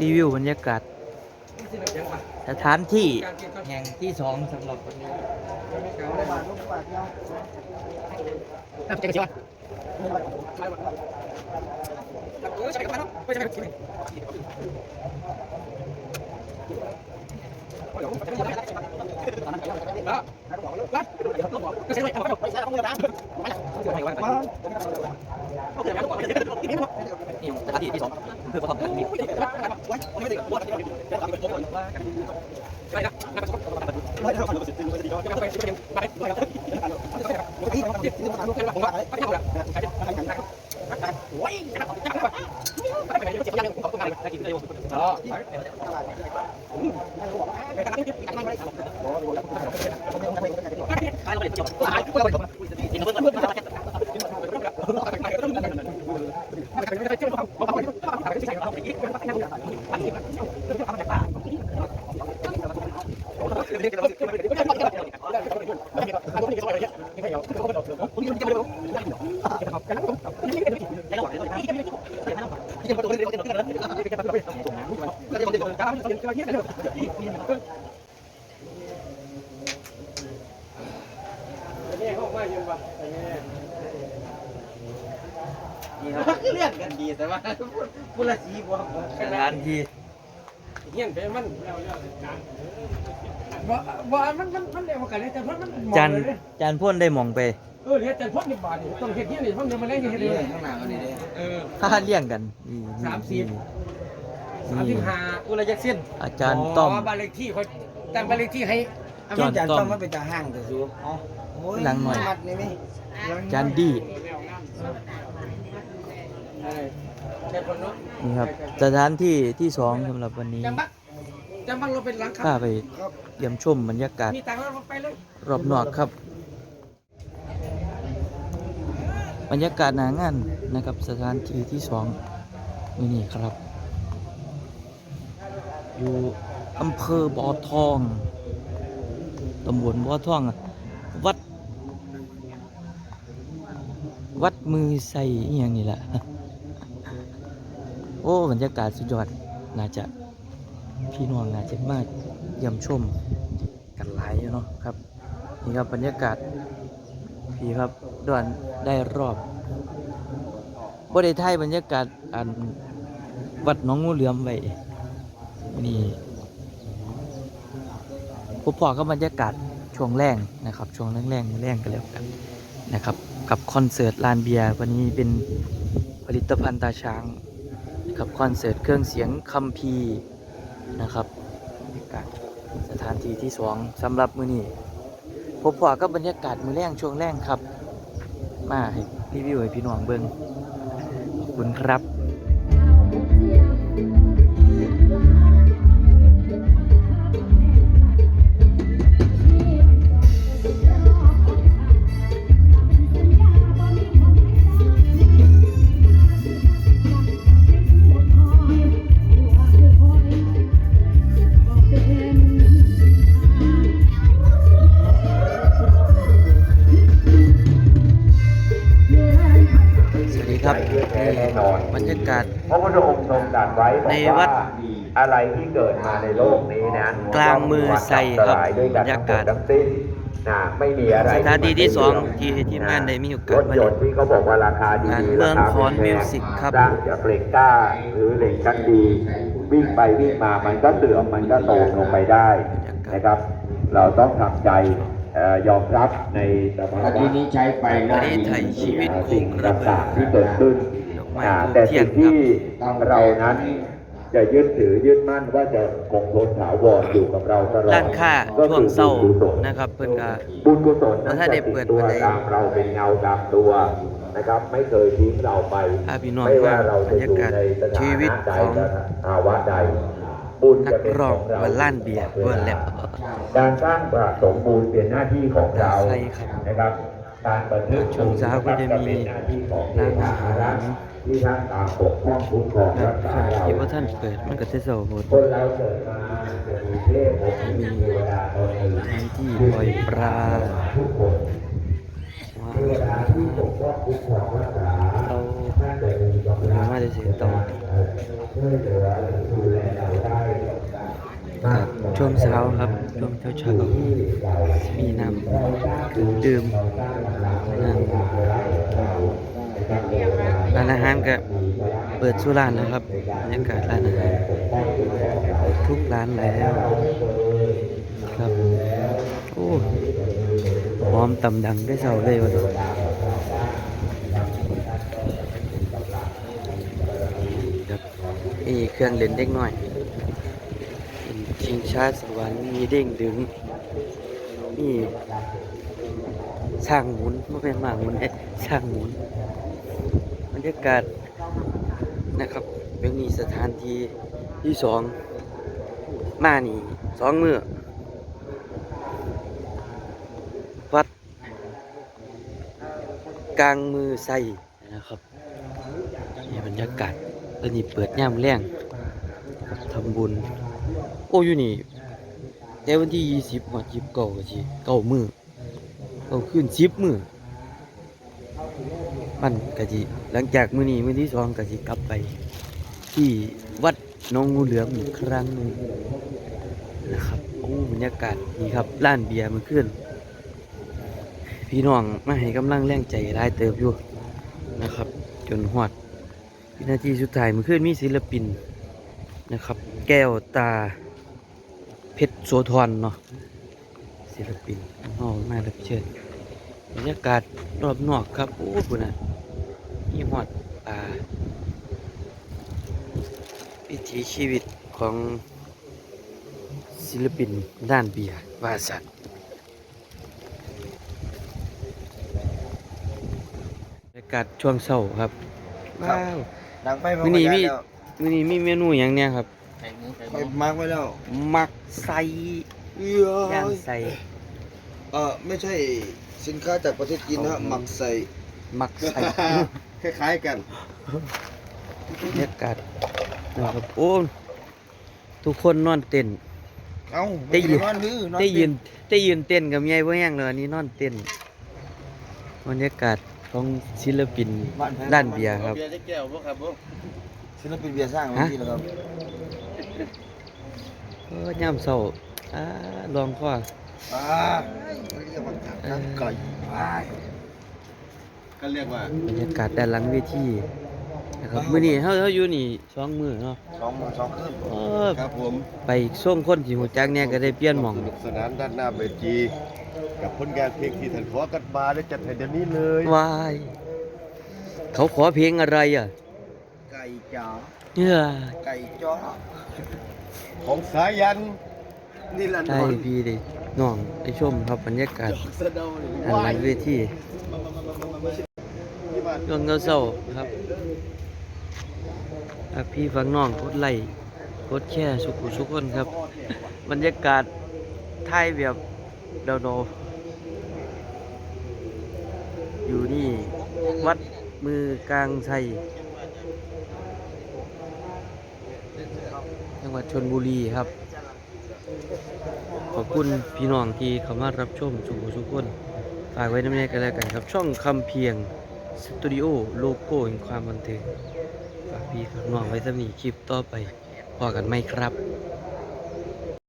รีวิวบรรยากาศสถานที่แห่งที่สองสำหรับวันนี้นี่สถานที่ที่สอง คื อประกอบการมีนี่ครับเรียกกันดีแต่ว่าผู้ละสีบ่สถานที่เฮียนไปมันบ่บ่มันมันมันเรียกว่ากันเลยแต่มันมันมองจานเลยเด้จานพ่นได้หมองไปเออเรียกแต่พ่นนี่บาทนี่ต้องเฮ็ดเฮียนนี่พ่นเดี๋ยวมาเล่นเฮ็ดเลยข้างหน้าก็นี่เด้เออค่าเลี้ยงกันนี่สามสิบนี่สามสิบห้าผู้ละจักสิ้นอาจารย์ต้อมบ้านเลขที่เขาตั้งบ้านเลขที่ให้จอนจานต้อมต้อมมันเป็นตาห้างแต่สูอ๋อโอ้ย หลังหน่อย มัดนี่มั้ยอาจารย์ดี้เออแค่คนเนาะนี่ครับสถานที่ที่สองสำหรับวันนี้จังบักจังบักเราเป็นหลังคาข้าไปเยี่ยมชมบรรยากาศ มีตังค์แล้วเราไปเลย รอบนอกครับ บรรยากาศหนางานนะครับ สถานที่ที่สองนี่นี่ครับ อยู่อำเภอบ่อทองตำบลบ่อทองอะวัด วัดมือใส่อย่างนี้แหละโอ้บรรยากาศสุดยอดน่าจะพี่น้องน่าจะมากเยี่ยมชมกันหลายเนาะครับนี่ครับบรรยากาศพี่ครับด่วนได้รอบบ่ได้ถ่ายบรรยากาศอันวัดน้องงูเหลือมไว้นี่พบพอกับบรรยากาศช่วงแรงนะครับ ช่วงแรงๆแรงกันแล้วกันนะครับ กับคอนเสิร์ตลานเบียร์วันนี้เป็นผลิตภัณฑ์ตาช้าง กับคอนเสิร์ตเครื่องเสียงคัมพีนะครับบรรยากาศสถานที่ที่สองสำหรับมือนี้พบพอกับบรรยากาศมือแรงช่วงแรงครับ มาให้รีวิวให้พี่น้องเบิ้งขอบคุณครับ กาศพระพุทธองค์ทรงตรัสไว้บอกในวัดอะไรที่เกิดมาในโลกนี้นั้นกลางมือใส่ครับด้วยกันบรรยากาศทั้งหมดทั้งสิ้นนะไม่มีอะไรสถานที่ที่สองที่ทีมงานได้มีโอกาสรถมายเล่นนต์ที่เขาบอกว่าราคาดีงานๆเมืองราคอนแพมิวสิกครับสร้างจากเหล็กกล้าหรือเหล็กชั้นดี วิ่งไปวิ่งมามันก็เสื่อมมันก็โตมลงไปได้นะครับ เราต้องทำใจเอ่อยอมรับในสภาวะทีนี้ใช้ไปประเทศไทยชีวิตคสิ่งงระเบิดต่างๆที่เกิดขึ้นดอก ไม้อ่าทูบแต่เทียสิ่นงครับ ที่เรานั้นจะยึดถือยึดมั่นว่าจะคงทนถาวรอยู่กับเราตลอดร้านค้าก็ช่วคืงอเศร้าบุญกุศลนะครับเพิ่นก็ บุญกุศลนั้นถ้าได้จะเปิติดดตัวบันไดตามเราเป็นเงาตามตัวนะครับ ไม่เคยทิ้งเราไปพาพี่น้องไม่ว่าเราจะอยู่บรรยากาศในสถาชีวิตนะใดของภาวะใดบุญนัจะกเป็นร้ขององเรา วันล้านเบียร์เวิร์นแลบ การสร้างประสมบูรณ์เป็นหน้าที่ของเราใช่ครับ นะครับ การบันทึกช่วงเช้าก็จะมีเป็นหน้าที่ของเทร้านพาอาอาหารัรกษ์ที่ท่านตามปกป้องคุ้มครองครัรับกษาเราที่ว่าท่านเปิดมันก็จะเศร้าโหดคนเราเกิดมาจะมีเทพมีเทวดาตนหนึ่งแทนที่ปล่อยปลาทุกคนว้าเทวดาที่ปกป้องคุ้มครองรักษาเราท่านจะมีกำหรือมาจะเสียต่อครับช่วงเช้าครับช่วงเช้า เช้าๆมีน้ำเครื่องดื่มน้ำร้านอาหารก็เปิดสุรานแล้วครับบรรยากาศร้านอาหารทุกร้านแล้วครับ โอ้หอมตำดังได้เศร้าเลยวันนี้ครับนี่เครื่องเล่นเด็กหน่อย ชิงช้าสวรรค์มีเด้งดึงนี่ช่างหมุนไม่เป็นหมากหมุนเอ๊ะช่างหมุนบรรยากาศนะครับเป็นมีสถานที่ที่สองมานี่สองมือวัด กลางมือใส่นะครับนี่บรรยากาศตอนนี้เปิดย่ามแรงทำบุญ โอ้อยู่นี่แต่วันที่ยี่สิบหัวจิบเก่าก็จีเก่ามือเก่าขึ้นสิบมือมันกะจีหลังจากมือนี้มือที่สองกะจีกลับไป ที่วัดน้องงูเหลือมอีกครั้งหนึ่งนะครับโอ้บรรยากาศนี่ครับร้านเบียร์มันขึ้น พี่น้องมาให้กำลังแรงใจรายเติบอยู่นะครับ จนหอดวินาทีสุดท้ายมื่อคืนมีศิลปินนะครับ แก้วตา เพชรโสธรเนาะศิลปินน้องมารับเชิญบรรยากาศรอบนอกครับโอ้คุณน่ะมีหอดป่าวิถีชีวิตของศิลปินด้านเบียร์วาสันบรรยากาศช่วงเช้าครับว้าว ดังไปมื้อนี้มีมื้อนี้มีเมนูอย่างเนี้ยครับ ไปมาร์กไว้แล้ว มักใส่เอ้ย่างยใส่เออไม่ใช่สินค้าจากประเทศจีนนะหมักใส่ มักใส่คล้ายๆกันบรรยากาศนะครับโอ้ทุกคนนอนเต้น เอ้าได้ยิน นอนฮื้อนอนได้ยืนได้ยืนเต้นกับยายบ่แห้งเลยอันนี้นอนเต้นบรรยากาศของศิลปินด้านเบียร์ครับ เบียร์จะแก้วบ่ครับบ่ศิลปินเบียร์สร้างฮะเมื่อกี้แล้วครับ โอ้ย่ำเช้าอ่าลองข้ออ่าเรียกว่าการไก่อ่าก็เรียกว่าบรรยากาศด้านหลังเวทีนะครับมื้อนี้เฮาเฮาอยู่นี่สองมื้อเนาะสองสองขึ้นเออครับผมไปส่งคนที่หูจักเนี่ยก็ได้เปลี่ยนหม่องสนุกสนานด้านหน้าเวที กับผลงานเพลงที่ท่านขอกันมาและจัดให้เดี๋ยวนี้เลย วาย เขาขอเพลงอะไรอะไก่จ๋าเนื้อไก่จ้อของสายันนี่ละนได้อนพี่ได้น้องได้ชมครับบรรยากาศสะเดาหรือด้านหลังเวทีที่บ้านช่วงเศร้าๆครับฝากพี่ฟังน้องกดไลค์กดแชร์สุขุสุขคนครับ บรรยากาศไทยแบบเดาๆอยู่นี่ วัดมือกลางชัย จังหวัดชนบุรีครับ ขอบคุณพี่น้องที่เข้ามารับชมสุขุสุขคนฝากไว้น้ำแน่กันแล้วกันครับ ช่องคำเพียงสตูดิโอโลโก้แห่งความบันเทิงฝากพี่ฝากน้องไว้สำนีคลิปต่อไปพอกันไหมครับ